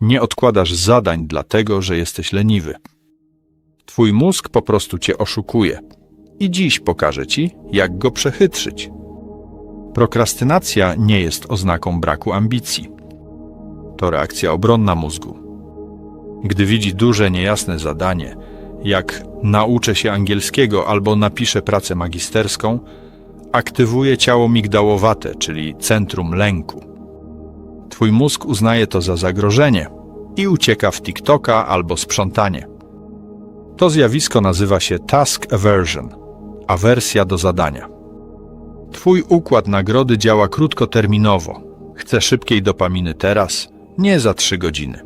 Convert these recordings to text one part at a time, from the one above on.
Nie odkładasz zadań dlatego, że jesteś leniwy. Twój mózg po prostu cię oszukuje. I dziś pokażę ci, jak go przechytrzyć. Prokrastynacja nie jest oznaką braku ambicji. To reakcja obronna mózgu. Gdy widzi duże, niejasne zadanie, jak nauczę się angielskiego albo napiszę pracę magisterską, aktywuje ciało migdałowate, czyli centrum lęku. Twój mózg uznaje to za zagrożenie i ucieka w TikToka albo sprzątanie. To zjawisko nazywa się task aversion awersja do zadania. Twój układ nagrody działa krótkoterminowo. Chce szybkiej dopaminy teraz, nie za trzy godziny.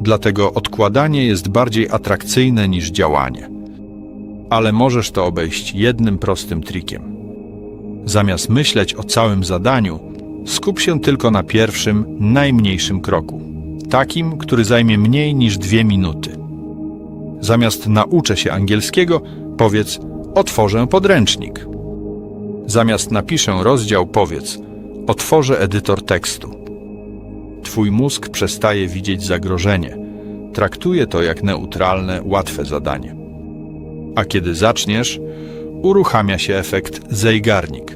Dlatego odkładanie jest bardziej atrakcyjne niż działanie. Ale możesz to obejść jednym prostym trikiem. Zamiast myśleć o całym zadaniu, skup się tylko na pierwszym, najmniejszym kroku. Takim, który zajmie mniej niż dwie minuty. Zamiast nauczę się angielskiego, powiedz otworzę podręcznik. Zamiast napiszę rozdział, powiedz otworzę edytor tekstu. Twój mózg przestaje widzieć zagrożenie. Traktuje to jak neutralne, łatwe zadanie. A kiedy zaczniesz, uruchamia się efekt zejgarnik.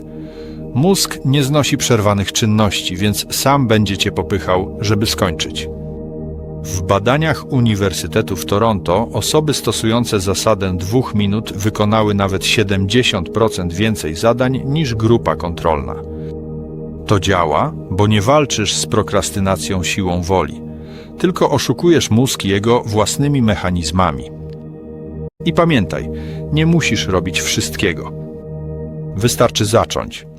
Mózg nie znosi przerwanych czynności, więc sam będzie cię popychał, żeby skończyć. W badaniach Uniwersytetu w Toronto osoby stosujące zasadę dwóch minut wykonały nawet 70% więcej zadań niż grupa kontrolna. To działa, bo nie walczysz z prokrastynacją siłą woli, tylko oszukujesz mózg jego własnymi mechanizmami. I pamiętaj, nie musisz robić wszystkiego. Wystarczy zacząć.